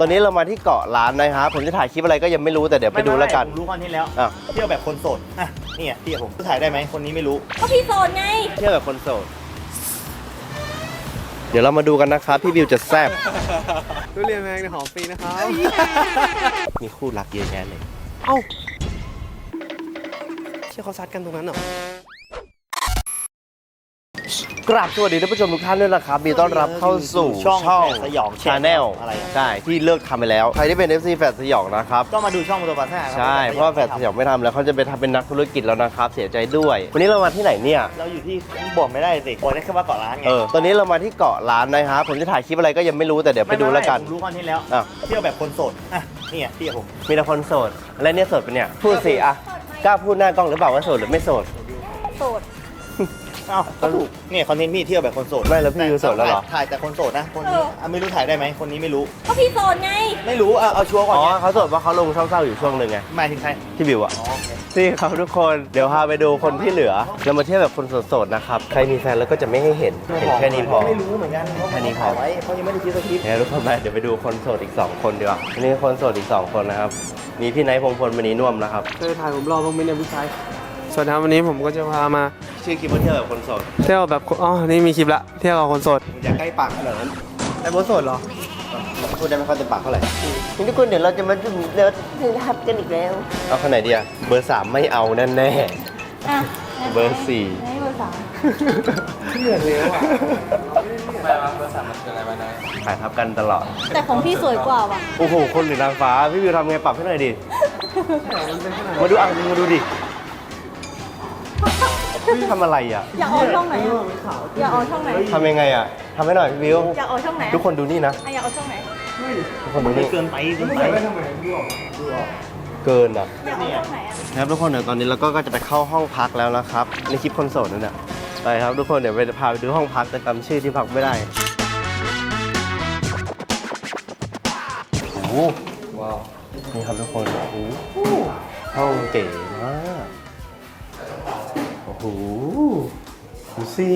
ตอนนี้เรามาที่เกาะล้านนะครับผมจะถ่ายคลิปอะไรก็ยังไม่รู้แต่เดี๋ยวไปดูแล้วกันผมรู้คอนเทนต์แล้ว อะ เที่ยวแบบคนโสดอะนี่อะพี่กับผมถ่ายได้ไหมคนนี้ไม่รู้ ก็พี่โซนไง เที่ยวแบบคนโสด เดี๋ยวเรามาดูกันนะครับพี่บิวจะแซบทุเรียนแมงในหอมฟรีนะครับ มีคู่รักเยอะแยะเลย เอ้า เชื่อเขาซัดกันตรงนั้นเหรอ กราบสวัสดีท่านผู้ชมทุกท่านด้วยนะครับมีต้อนรับเข้าสู่ช่องช่องแฝดสยองชาแนลอะไรอะใช่ ที่เลิกทำไปแล้ว ใครที่เป็น FC แฟดสยองนะครับ ก็มาดูช่องตัวปลาซ่าคบใช่ เพราะว่าแฟดสยองไม่ทำแล้วเขาจะไปทำเป็นนักธุรกิจแล้วนะครับ เสียใจด้วย วันนี้เรามาที่ไหนเนี่ย เราอยู่ที่บอกไม่ได้สิบอกได้แค่ว่าเกาะล้านไงเออ ตอนนี้เรามาที่เกาะล้านนะครับ ผมจะถ่ายคลิปอะไรก็ยังไม่รู้แต่เดี๋ยวไปดูแล้วกัน ผมรู้คอนเทนต์แล้วอะ เที่ยวแบบคนโสดอะนี่อะพี่กับผมมีแต่คนโสด และเนี่ยโสดเป็นเนี่ย พูดสิอะกล้าพูดหน้ากล้องหรือเปล่าว่าโสดหรือไม่โสด โสด เอ้าก็ถูกเนี่ยคอนเทนต์พี่เที่ยวแบบคนโสดไม่แล้วพี่คือโสดแล้วเหรอ ถ่ายแต่คนโสดนะคนนี้อะไม่รู้ถ่ายได้ไหมคนนี้ไม่รู้ ก็พี่โซนไง ไม่รู้อะเอาชัวร์ก่อนอ๋อไงเขาโสดเพราะเขาลงเศร้าๆอยู่ช่วงหนึ่งไงหมายถึงใครที่บิวอะอ๋อโอเคนี่ครับทุกคนเดี๋ยวพาไปดูคนที่เหลือเรามาเที่ยวแบบคนโสดๆนะครับใครมีแฟนแล้วก็จะไม่ให้เห็นเห็นแค่นี้พอ ไม่รู้เหมือนกันเพราะแค่นี้พอ ถ่ายไว้เขายังไม่ได้คิดสคริปต์เดี๋ยวทุกคนไปเดี๋ยวไปดูคนโสดอีก 2 คนดีกว่าอันนี้คนโสดอีก 2 คนนะครับ มีพี่ไนท์พงพลมณีน่วมนะครับ เคยถ่ายผมรอบ้างไหมเนี่ยพี่ชาย สวัสดีครับวันนี้ผมก็จะพามาชื่อคลิปว่าเที่ยวแบบคนโสดเที่ยวแบบอ๋อนี่มีคลิปละเที่ยวกับคนโสดอย่าใกล้ปากขนาดนั้นไอ้โบทโสดเหรอพูดได้ไม่ค่อยเต็มปากเท่าไหร่ทุกคนเดี๋ยวเราจะมาดูเดี๋ยวทับกันอีกแล้วเอาขนาดดีอะเบอร์สามไม่เอาแน่แน่อะๆเบอร์สี่ไหนเบอร์สามเลือกแล้วอะถ่ายทับกันตลอด แต่ของพี่สวยกว่าว่ะโอ้โหคนหรือนางฟ้าพี่วิวทำไงปรับให้หน่อยดิมาดูอะมาดูดิ พี่ทำอะไรอะอยากออกช่องไหนอะอยากออกช่องไหนทำยังไงอะทำให้หน่อยพี่วิวอยากออกช่องไหนทุกคนดูนี่นะอะอยากออกช่องไหนทุกคนดูนี่เกินไปเกินไปเกินอะอยากออกช่องไหนอะนะครับทุกคนเดี๋ยวตอนนี้เราก็จะไปเข้าห้องพักแล้วนะครับ ในคลิปคนโสดนั่นแหละไปครับทุกคนเดี๋ยวไปพาไปดูห้องพักแต่จำชื่อที่พักไม่ได้โอ้โหว้าวนี่ครับทุกคนโอ้โหห้องเก๋มากโอ้โหดูสิ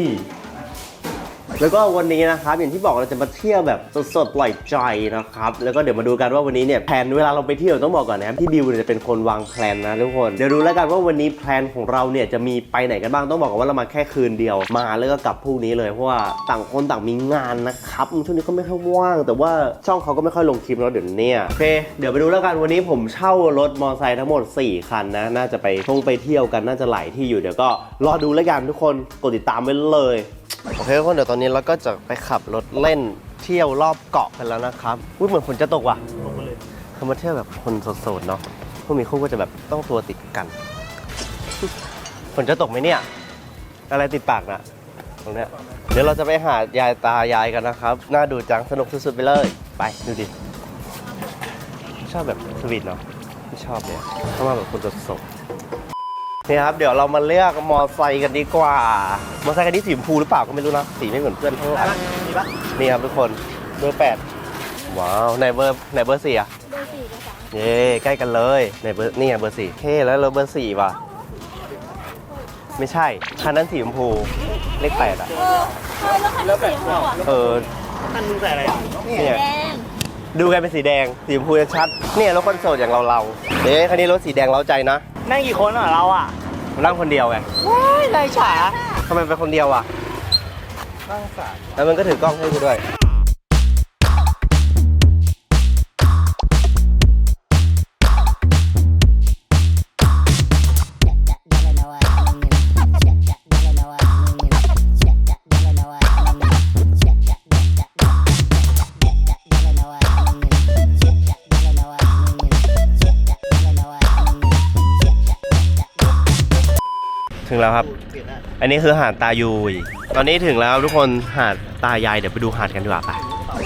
แล้วก็วันนี้นะครับอย่างที่บอกเราจะมาเที่ยวแบบสดๆปล่อยใจนะครับแล้วก็เดี๋ยวมาดูกันว่าวันนี้เนี่ยแผนเวลาเราไปเที่ยวต้องบอกก่อนนะครับพี่บิวเนี่ยจะเป็นคนวางแผนนะทุกคนเดี๋ยวดูแล้วกันว่าวันนี้แผนของเราเนี่ยจะมีไปไหนกันบ้างต้องบอกก่อนว่าเรามาแค่คืนเดียวมาแล้วก็กลับพรุ่งนี้เลยเพราะว่าต่างคนต่างมีงานนะครับช่วงนี้ก็ไม่ค่อยว่าง แต่ว่าช่องเขาก็ไม่ค่อยลงคลิปแล้วเดี๋ยวเนี้โอเคเดี๋ยวไปดูแล้วกันวันนี้ผมเช่ารถมอเตอร์ไซค์ทั้งหมด 4 คันนะน่าจะไปท่องไปเที่ยวกันน่าจะหลายที่อยู่เดี๋ยวก็รอดูแล้วกันทุกคนกดติดตามไว้เลย โอเคทุกคนเดี๋ยวตอนนี้เราก็จะไปขับรถเล่นเที่ยวรอบเกาะกันแล้วนะครับอุ้ยเหมือนฝนจะตกว่ะตกเลยคือมาเที่ยวแบบคนโสดๆเนาะพวกมีคู่ก็จะแบบต้องตัวติดกันฝนจะตกไหมเนี่ย อะไรติดปากนะตรงเนี้ยเดี๋ยวเราจะไปหายายตายายกันนะครับ น่าดูจังสนุกสุดๆไปเลย ไปดูดิชอบแบบสวีทเนาะไม่ชอบเลยอะชอบมาแบบคนโสดๆ นี่ครับเดี๋ยวเรามาเลือกมอไซค์กันดีกว่า มอไซค์คันนี้สีชมพูหรือเปล่าก็ไม่รู้นะ สีไม่เหมือนเพื่อนเท่าไหร่มีปะนี่ครับทุกคนเบอร์แปดว้าวไหนเบอร์ไหนเบอร์สี่อะเบอร์สี่เบอร์สามเย้ใกล้กันเลยไหนเบอร์นี่ไงเบอร์สี่เท่แล้วเราเบอร์สี่ว่ะไม่ใช่คันนั้นสีชมพูเลขแปดอะเออเออแล้วคันนี้สีชมพูอะเออท่านมึงใส่อะไรอะเนี่ยแดงดูกันเป็นสีแดงสีชมพูจะชัดเนี่ยรถคนโสดอย่างเราเราๆเอ๊ะคันนี้รถสีแดงเล้าใจนะนั่งกี่คนอะเราอะนั่งคนเดียวไงว้ายนายฉาทำไมเป็นคนเดียวอะนั่งสามแล้วมันก็ถือกล้องให้กูด้วย อันนี้คือหาดตายุย ตอนนี้ถึงแล้วทุกคนหาดตายายเดี๋ยวไปดูหาดกันดีกว่าไป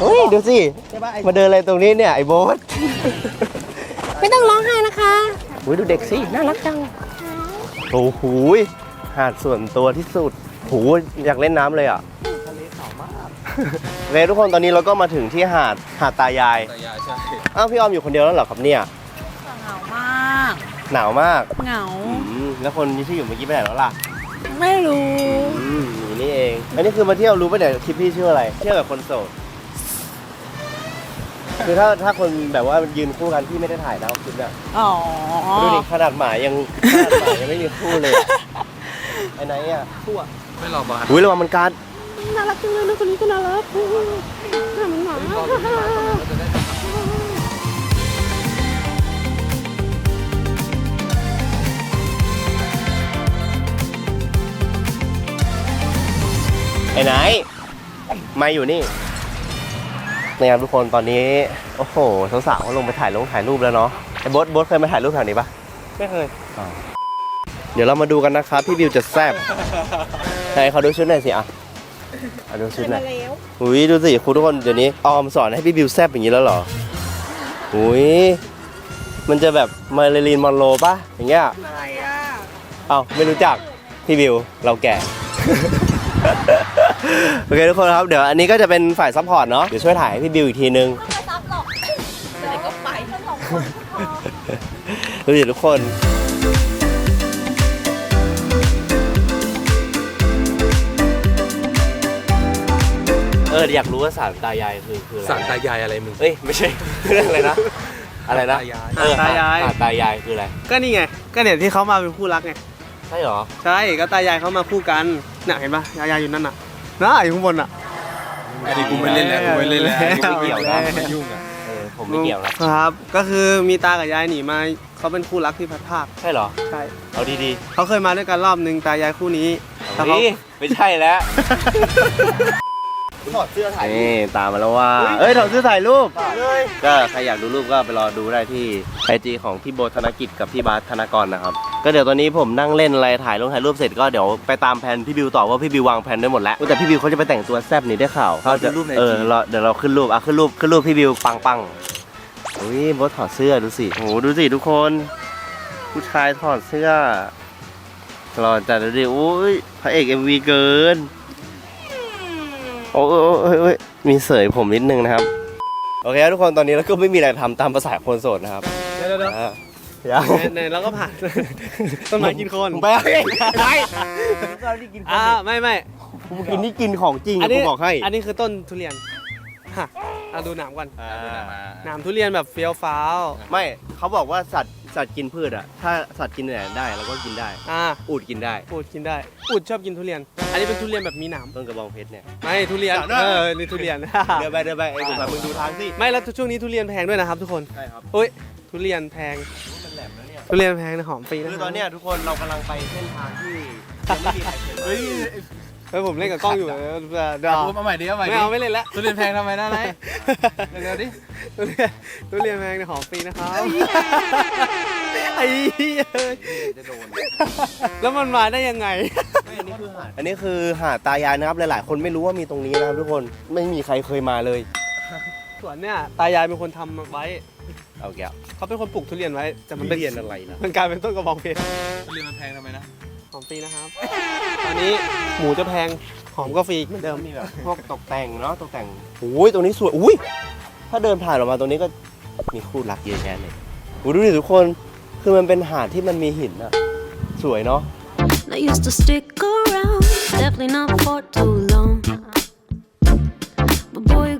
เฮ้ยดูสิใช่ปะไอ้มาเดินอะไรตรงนี้เนี่ยไอ้โบ๊ทไม่ต้องร้องไห้นะคะอุ้ยดูเด็กสิ น่ารักจัง โอ้โหยหาดส่วนตัวที่สุดโหอยากเล่นน้ำเลยอะทะเลขาวมากโอเคทุกคนตอนนี้เราก็มาถึงที่หาดหาดตายายตายายใช่อ้าวพี่ออมอยู่คนเดียวแล้วเหรอครับเนี่ย เหงามาก หนาวมาก เหงาอืมแล้วคนที่อยู่เมื่อกี้ไปไหนแล้วล่ะ ไม่รู้ อืมอยู่นี่เอง อันนี้คือมาเที่ยวรู้ปะเนี่ยคลิปพี่ชื่ออะไร เที่ยวแบบคนโสด คือถ้าถ้าคนแบบว่ายืนคู่กันที่ไม่ได้ถ่ายแล้วคลิปเนี่ยอ๋อ ดูดิขนาดหมายังขนาดหมายังไม่มีคู่เลยอะไอ้ไหนอะคู่อะไม่รอบาสอุ้ยระวังมันกัดน่ารักจังเลยนะคนนี้ก็น่ารักน่าเหมือนหมาไอ้ไหน มาอยู่นี่นะครับทุกคนตอนนี้ โอ้โหสาวๆเขาลงไปถ่ายลงถ่ายรูปแล้วเนาะไอ้โบดโบดเคยมาถ่ายรูปแถวนี้ปะไม่เคยเดี๋ยวเรามาดูกันนะครับพี่บิวจะแซบไหนเขาดูชุดหน่อยสิอะเอาดูชุดหน่อยอุ้ยดูสิคุณทุกคนเดี๋ยวนี้ออมสอนให้พี่บิวแซบอย่างนี้แล้วเหรออุ้ยมันจะแบบมาริลีนมอนโรปะอย่างเงี้ยอะไรอะเอ้าไม่รู้จักพี่บิวเราแก่ โอเคทุกคนครับ เดี๋ยวอันนี้ก็จะเป็นฝ่ายซัพพอร์ตเนาะ เดี๋ยวช่วยถ่ายให้พี่บิวอีกทีนึง ไม่ซับหรอกเดี๋ยวก็ไปทั้งสองคนดูสิทุกคน เอออยากรู้ว่าสารตายายคือคืออะไรสารตายายอะไรมึง เอ้ยไม่ใช่ เรื่องอะไรนะ อะไรนะตายาย เออตายายสารตายายคืออะไร ก็นี่ไง ก็เนี่ยที่เขามาเป็นคู่รักไง ใช่เหรอ ใช่ ก็ตายายเขามาคู่กัน น่ะเห็นปะยายายอยู่นั่นน่ะ น่าอยู่ข้างบนน่ะ อันนี้กูไม่เล่นแล้วกูไม่เล่นแล้วกูไม่เกี่ยวนะไม่ยุ่งอะเออผมไม่เกี่ยวนะครับ ก็คือมีตากับยายหนีมาเขาเป็นคู่รักที่พัดภาคใช่เหรอ ใช่เอาดีเขาเคยมาด้วยกันรอบนึงตายายคู่นี้ๆแต่เอาเขาดิไม่ใช่แล้วถอดเสื้อถ่ายนี่ตามมาแล้วว่าเอ้ยถอดเสื้อถ่ายรูปก็ใครอยากดูรูปก็ไปรอดูได้ที่ไอจีของพี่โบธนกิจกับพี่บาสธนากรนะครับ ก็เดี๋ยวตอนนี้ผมนั่งเล่นอะไรถ่ายลงถ่ายรูปเสร็จก็เดี๋ยวไปตามแผนพี่บิวต่อว่าพี่บิววางแผนได้หมดแล้วแต่พี่บิวเขาจะไปแต่งตัวแซบนี่ได้ข่าวเขาจะเออเราเดี๋ยวเราขึ้นรูปอะขึ้นรูปขึ้นรูปพี่บิวปังปังอุ้ยโบทถอดเสื้อดูสิโหดูสิทุกคน ผู้ชายถอดเสื้อรอจัดดูดิอุ้ยพระเอกเอ็มวีเกินโอ้ยโอ้ยโอ้ยโอ้ยมีเสยผมนิดนึงนะครับ โอเคครับทุกคนตอนนี้เราก็ไม่มีอะไรทำตามภาษาคนโสดนะครับเดี๋ยวเดี๋ ยวเดี๋ยวอะยัง ไหนๆเราก็ผ่าน ต้นไม้กินคนผมไปเอาเองไปก็ที่กินอ่าไม่ไม่ผมกินนี่กินของจริงอันผนี้มบอกให้ อันนี้คือต้นทุเรียนฮะเอาดูหนามก่อนอ่าหนามทุเรียนแบบเฟี้ยวฟ้าวไม่เขาบอกว่าสัตว์สัตว์กินพืชอะ ถ้าสัตว์กินไหนได้เราก็กินได้ อ่าอูดกินได้ อูดกินได้อูดชอบกินทุเรียน อันนี้เป็นทุเรียนแบบมีหนามต้นกระบองเพชรเนี่ย ไม่ทุเรียนอยากได้เออนี่ทุเรียน เดินไปเดินไปไอ้ผมมึงดูทางสิ ไม่แล้วช่วงนี้ทุเรียนแพงด้วยนะครับทุกคน ใช่ครับโอ้ยทุเรียนแพง ทุเรียนแพงนะหอมฟรีนะคือตอนเนี้ยทุกคนเรากำลังไปเส้นทางที่ยังไม่มีใครเคยเฮ้ยเฮ้ยผมเล่นกับกล้องอยู่เดี๋ยวเดี๋ยวกูมาใหม่ดิเอาใหม่ไม่ดิเอาไม่เล่นแล้วทุเรียนแพงทำไมนะไหนเดี๋ยวดิทุเรียนทุเรียนแพงนะหอมฟรีนะครับไอ้เหี้ยจะโดนแล้วมันมาได้ยังไง อันนี้คือหาดอันนี้คือหาดตายายนะครับ หลาย ๆ คนไม่รู้ว่ามีตรงนี้นะครับทุกคนไม่มีใครเคยมาเลย สวนเนี่ยตายายเป็นคนทำไว้ เอาแก้วเขาเป็นคนปลูกทุเรียนไว้แต่มันทุเป็นเรียนอะไรนะมันกลายเป็นต้นกระบองเพชรทุเรียนมันแพงทำไมนะหอมฟรีนะครับ ตอนนี้หมูจะแพงหอมก็ฟรีเหมือนเดิมมีแบบพวกตกแต่งเนาะตกแต่งอุ้ยตรงนี้สวยอุ้ยถ้าเดินผ่านออกมาตรงนี้ก็มีคู่รักเยอะแยะเลยอุ้ยดูดิทุกคนคือมันเป็นหาดที่มันมีหินอะสวยเนาะ I used to stick around, definitely not for too long.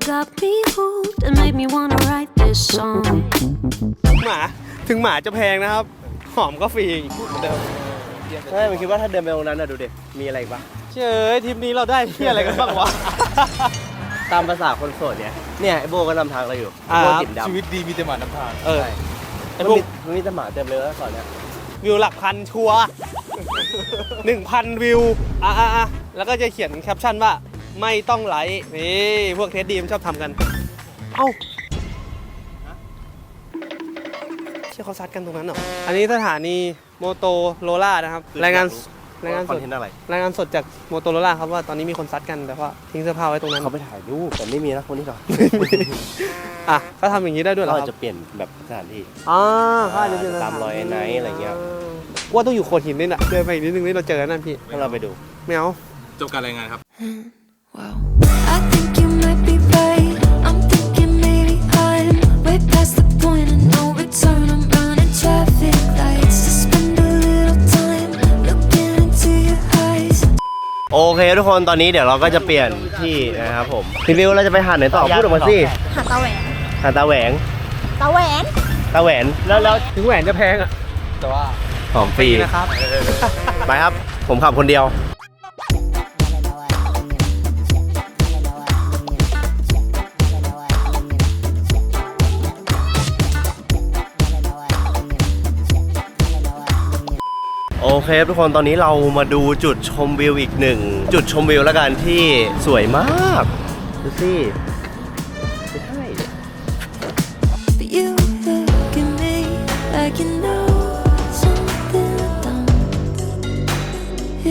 But boy, you got me hooked and made me wanna write this song. หมาถึงหมาจะแพงนะครับ หอมก็ฟรีอีกเหมือนเดิมใช่มันคิดว่าถ้าเดินไปตรงนั้นอะดูดิมีอะไรอีกปะเชื่อทริปนี้เราได้ที่อะไรกันบ้างวะ ตามภาษาคนโสดเนี่ย เนี่ยไอโบก็นำทางเราอยู่อ่าโบติดดำชีวิตดีมีแต่หมาน้ำทางเออไอ้ไอ้พพววกกมันมีแต่หมาเต็มเลยแล้วก่อนเนี่ยวิวหลักพันชัวหนึ่งพันวิว อะอะอะแล้วก็จะเขียนแคปชั่นว่า ไม่ต้องไลค์นี่พวกเทสดีมชอบทำกัน เอ้าเชื่อเขาซัดกันตรงนั้นเหรอ อันนี้สถานีโมโตโรล่านะครับ รายงานรายงานคสอนดเทนต์อะไรรายงานสดจากโมโตโรล่าครับว่าตอนนี้มีคนซัดกันแต่ว่าทิ้งเสื้อผ้าไว้ตรงนั้นเขาไปถ่ายรูปแต่ไม่มีนะคนนี้หรออะเขาทำอย่างนี้ได้ด้วยเหรเราอคอาจรับจะเปลี่ยนแบบสถานที่อ่าเขาอาจจะเป็นตามรอยไอ้ไนท์อะไรเงี้ยว่าต้องอยู่โขดหินนี่แหละเดินไปอีกนิดนึงนี่เราเจอนั่นพี่ให้เราไปดูไม่เอาจบการรายงานครับ Wow. I think you might be right. I'm thinking maybe I'm way past the point of no return. I'm running traffic lights to spend a little time looking into your eyes. โอเคทุกคนตอนนี้เดี๋ยวเราก็จะเปลี่ยนที่นะครับผมรีวิวเราจะไปหาดไหนต่อพูดออกมาสิหาตาแหวนหหาดตาแหวงตาแหวนตาแหวนแล้วแล้วถึงแหวนจะแพงอะแต่ว่าของฟรีนะครับไปครับ ผมขับคนเดียว เคทุกคนตอนนี้เรามาดูจุดชมวิวอีกหนึ่ง จุดชมวิวแล้วกันที่สวยมากดูสิไม่ใช่ But you look at me like you know something I don't.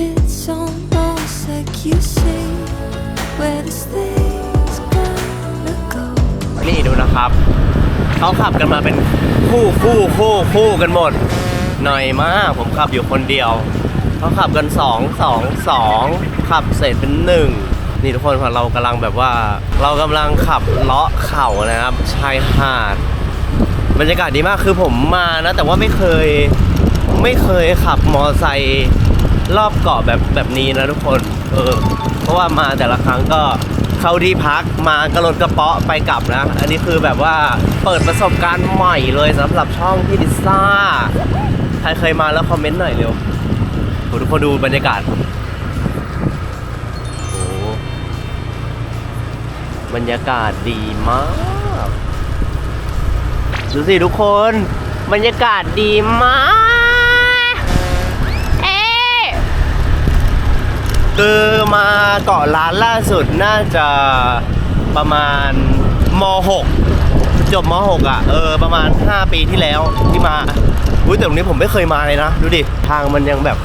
It's almost like you see where this thing's gonna go. นี่ดูนะครับ เขาขับกันมาเป็นคู่คู่คู่คู่กันหมด หน่อยมาก ผมขับอยู่คนเดียวเขาขับกันสองสองสองขับเสร็จเป็นหนึ่งนี่ทุกคนเรากำลังแบบว่า เรากำลังขับเลาะเข่านะครับชายหาดบรรยากาศดีมากคือผมมานะ แต่ว่าไม่เคยไม่เคยขับมอไซค์รอบเกาะแบบแบบนี้นะทุกคนเออเพราะว่ามาแต่ละครั้งก็เข้าที่พักมากระโดดกระเปาะไปกลับนะ อันนี้คือแบบว่าเปิดประสบการณ์ใหม่เลยสำหรับช่องพี่ดิซ่า ใครเคยมาแล้วคอมเมนต์หน่อยเร็วโหทุกคนดูบรรยากาศ โอ้บรรยากาศดีมาก ดูสิทุกคน บรรยากาศดีมาก เอ๊ะคือมาเกาะล้านล่าสุดน่าจะประมาณม .6 จบม .6 อะ เออ ประมาณ 5 ปีที่แล้วที่มา อุ้ยแต่ตรงนี้ผมไม่เคยมาเลยนะ ดูดิ ทางมันยังแบบ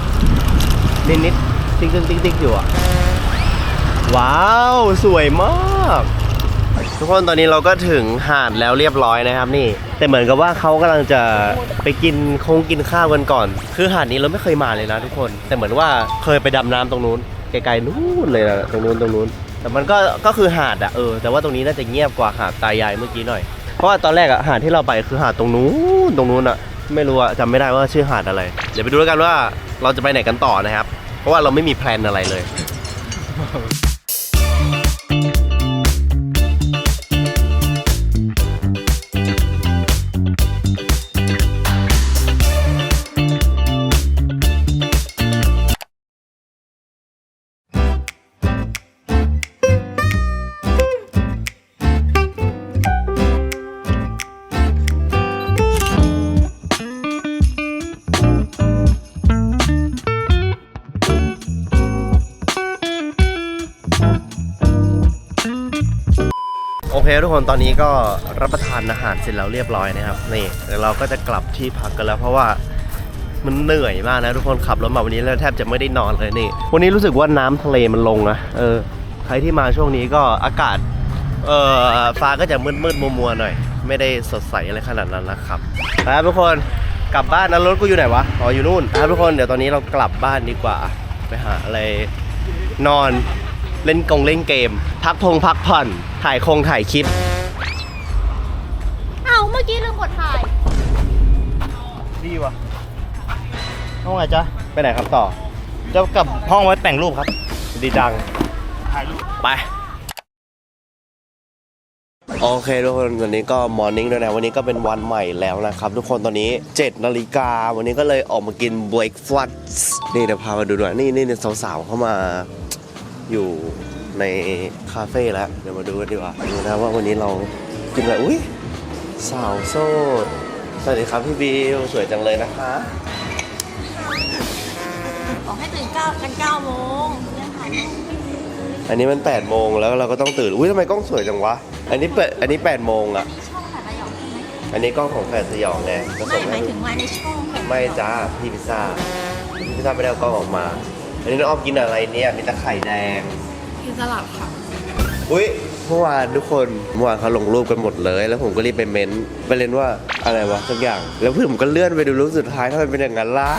นิดๆติ๊กๆติ๊กอยู่อะว้าว สวยมาก ทุกคนตอนนี้เราก็ถึงหาดแล้วเรียบร้อยนะครับนี่ แต่เหมือนกับว่าเขากำลังจะไปกินคงกินข้าวกันก่อน คือหาดนี้เราไม่เคยมาเลยนะทุกคน แต่เหมือนว่าเคยไปดำน้ำตรงนู้นไกลๆนู้นเลยนะตรงนู้นตรงนู้น แต่มันก็ก็คือหาดอะเออแต่ว่าตรงนี้น่าจะเงียบกว่าหาดตายายเมื่อกี้หน่อยเพราะว่าตอนแรกอะหาดที่เราไปคือหาดตรงนู้นตรงนู้นอะ ไม่รู้อะจำไม่ได้ว่าชื่อหาดอะไร เดี๋ยวไปดูแล้วกันว่าเราจะไปไหนกันต่อนะครับ เพราะว่าเราไม่มีแพลนอะไรเลย โอเคทุกคนตอนนี้ก็รับประทานอาหารเสร็จแล้วเรียบร้อยนะครับนี่เดี๋ยวเราก็จะกลับที่พักกันแล้วเพราะว่ามันเหนื่อยมากนะทุกคนขับรถมาวันนี้แล้วแทบจะไม่ได้นอนเลยนี่วันนี้รู้สึกว่าน้ำทะเลมันลงนะเออใครที่มาช่วงนี้ก็อากาศเออฟ้าก็จะมืดมืดมัวมัวหน่อย ไม่ได้สดใสอะไรขนาดนั้นนะครับไปครับทุกคนกลับบ้านนะรถกูอยู่ไหนวะอ๋ออยู่นู่นครับทุกคนเดี๋ยวตอนนี้เรากลับบ้านดีกว่าไปหาอะไรนอนเล่นกงเล่นเกม พักพงพักผ่อน ถ่ายคงถ่ายคลิป เอ้าเมื่อกี้ลืมกดถ่าย ดีวะห้องไหนจ๊ะ ไปไหนครับต่อ จะกลับห้องไว้แต่งรูปครับ ดีจัง ไป โอเคทุกคนวันนี้ก็มอร์นิ่งด้วยนะวันนี้ก็เป็นวันใหม่แล้วนะครับ ทุกคนตอนนี้7นาฬิกาวันนี้ก็เลยออกมากินเบรกฟาสนี่เดี๋ยวพามาดูหน่อยนี่นี่นี่สาวๆเข้ามาอยู่ ในคาเฟ่แล้ว เดี๋ยวมาดูกันดีกว่าดูนะว่าวันนี้เรากินอะไรอุ้ยสาวโสดสวัสดีครับพี่บิวสวยจังเลยนะคะบอกให้ตื่นเก้ากันเก้าโมงเนี่ยค่ะอันนี้มัน8โมงแล้วเราก็ต้องตื่น อุ้ยทำไมกล้องสวยจังวะ อันนี้เปิดอันนี้8โมงอะ ช่องถ่ายระยองใช่ไหมอันนี้กล้องของแฝดสยองไงก็ไม่ส่งหมาให้ยถึงว่าในช่องแผ่นไม่จ้าพี่พิซซ่าพี่พิซซ่าไม่ได้เอากล้องออกมา อันนี้น้องออมกินอะไรเนี่ยมีแต่ไข่แดง กินสลัดค่ะ อุ้ยเมื่อวานทุกคนเมื่อวานเขาลงรูปกันหมดเลย แล้วผมก็รีบไปเม้นต์ไปเล่นว่าอะไรวะสักอย่าง แล้วเพื่อนผมก็เลื่อนไปดูรูปสุดท้ายทำไมเป็นอย่างนั้นล่ะ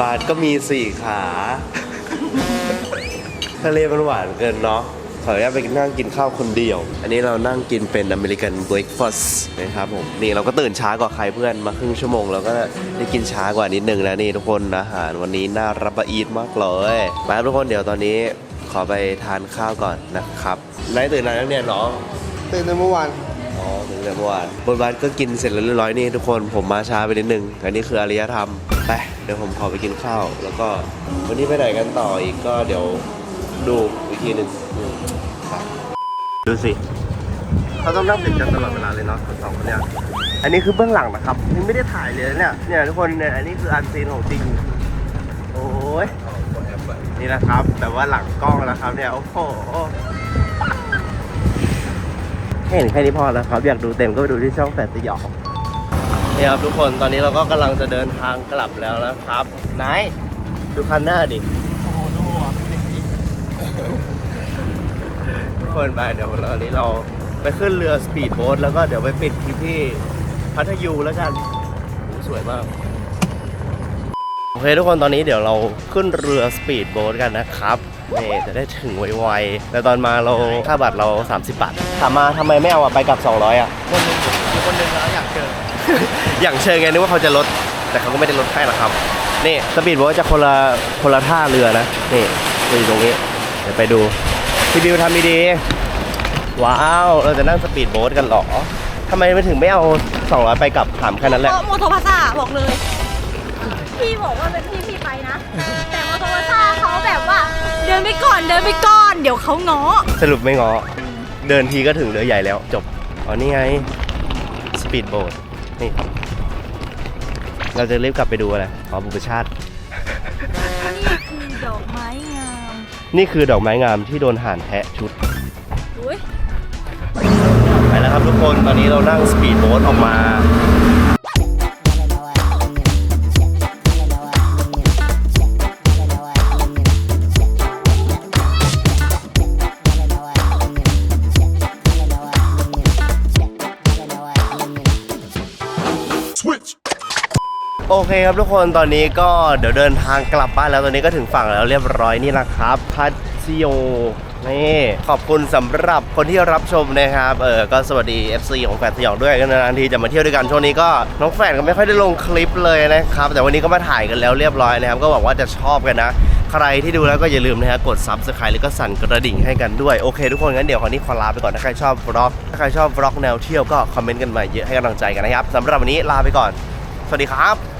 บาทก็มีสี่ขา ทะเลมันหวานเกินเนาะ ขออนุญาตไปนั่งกินข้าวคนเดียว อันนี้เรานั่งกินเป็นอเมริกันเบรคฟาสต์นะครับผม นี่เราก็ตื่นช้ากว่าใครเพื่อนมาครึ่งชั่วโมงเราก็ได้กินช้ากว่านิดนึงนะนี่ทุกคนอาหารวันนี้น่ารับประอีทมากเลยมาครับทุกคนเดี๋ยวตอนนี้ขอไปทานข้าวก่อนนะครับนายตื่นนานแล้วเนี่ยน้องตื่นในเมื่อวานอ๋อถึงแต่เมื่อวานบนบ้านก็กินเสร็จแล้วเรียบร้อยนี่ทุกคนผมมาช้าไปนิดนึงอันนี้คืออารยธรรมไปเดี๋ยวผมขอไปกินข้าว แล้วก็วันนี้ไปไหนกันต่ออีกก็เดี๋ยว ดูอีกทีหนึ่งดูสิเขาต้องนั่งติดกันตลอดเวลาเลยเนาะสองคนเนี่ยอันนี้คือเบื้องหลังนะครับยังไม่ได้ถ่ายเลยเนี่ยเนี่ยทุกคนเนี่ยอันนี้คืออันซีนของจริงโอ้ยนี่นะครับ แต่ว่าหลังกล้องนะครับเนี่ยโอ้โหแค่เห็นแค่นี้พอแล้วครับ อยากดูเต็มก็ไปดูที่ช่องแฟนสยองนี่ครับทุกคนตอนนี้เราก็กำลังจะเดินทางกลับแล้วนะครับ ไหนายดูคันหน้าดิ ทุกคนไปเดี๋ยวตอนนี้เราไปขึ้นเรือสปีดโบ๊ทแล้วก็เดี๋ยวไปปิดที่ที่พัทยูแล้วกันโอ้สวยมาก โอเคทุกคนตอนนี้เดี๋ยวเราขึ้นเรือสปีดโบ๊ทกันนะครับนี่จะได้ถึงไวๆ แต่ตอนมาเราค่าบัตรเรา 30 บาทถามมาทำไมไม่เอาอะไปกลับ 200 อะ คนหนึงมีคนหนึงแล้วอยากเจออย่างเชิงไงนึกว่าเขาจะลด แต่เขาก็ไม่ได้ลดให้หรอกครับ นี่สปีดโบ๊ทจะคนละคนละท่าเรือนะ นี่อยู่ตรงนี้ เดี๋ยวไปดู พี่บิวทำดีๆว้าวเราจะนั่งสปีดโบ๊ทกันเหรอทำไมไม่ถึงไม่เอา 200 ไปกลับถามแค่นั้นแหละ เพราะโมโตพาซ่าบอกเลย พี่บอกว่าเป็นพี่พี่ไปนะ แต่โมโตพาซ่าเขาแบบว่า เดินไปก่อนเดินไปก่อน เดี๋ยวเขาง้อสรุปไม่งอเดินทีก็ถึงเรือใหญ่แล้วจบ อ๋อนี่ไงสปีดโบ๊ทนี่ครับเราจะรีบกลับไปดูอะไรอ๋อบุปชาติ นี่คือดอกไม้งามที่โดนห่านแทะชุดอุ้ยไปแล้วครับทุกคน ตอนนี้เรานั่งสปีดโบ๊ทออกมา เคครับทุกคนตอนนี้ก็เดี๋ยวเดินทางกลับบ้านแล้วตอนนี้ก็ถึงฝั่งแล้วเรียบร้อยนี่แหละครับพัทโยนี่ขอบคุณสำหรับคนที่รับชมนะครับเออก็สวัสดี FC ของแฟนสยองด้วยกันนานทีจะมาเที่ยวด้วยกันช่วงนี้ก็น้องแฟนก็ไม่ค่อยได้ลงคลิปเลยนะครับแต่วันนี้ก็มาถ่ายกันแล้วเรียบร้อยนะครับก็หวังว่าจะชอบกันนะใครที่ดูแล้วก็อย่าลืมนะฮะกด subscribe แล้วก็สั่นกระดิ่งให้กันด้วยโอเคทุกคนงั้นเดี๋ยวคราวนี้ขอลาไปก่อนถ้าใครชอบบล็อกถ้าใครชอบบล็อกแนวเที่ยวก็คอมเมนต์กันมาเยอะให้กำลังใจกันนะครับสำหรับวันนี้ลาไปก่อน สวัสดีครับ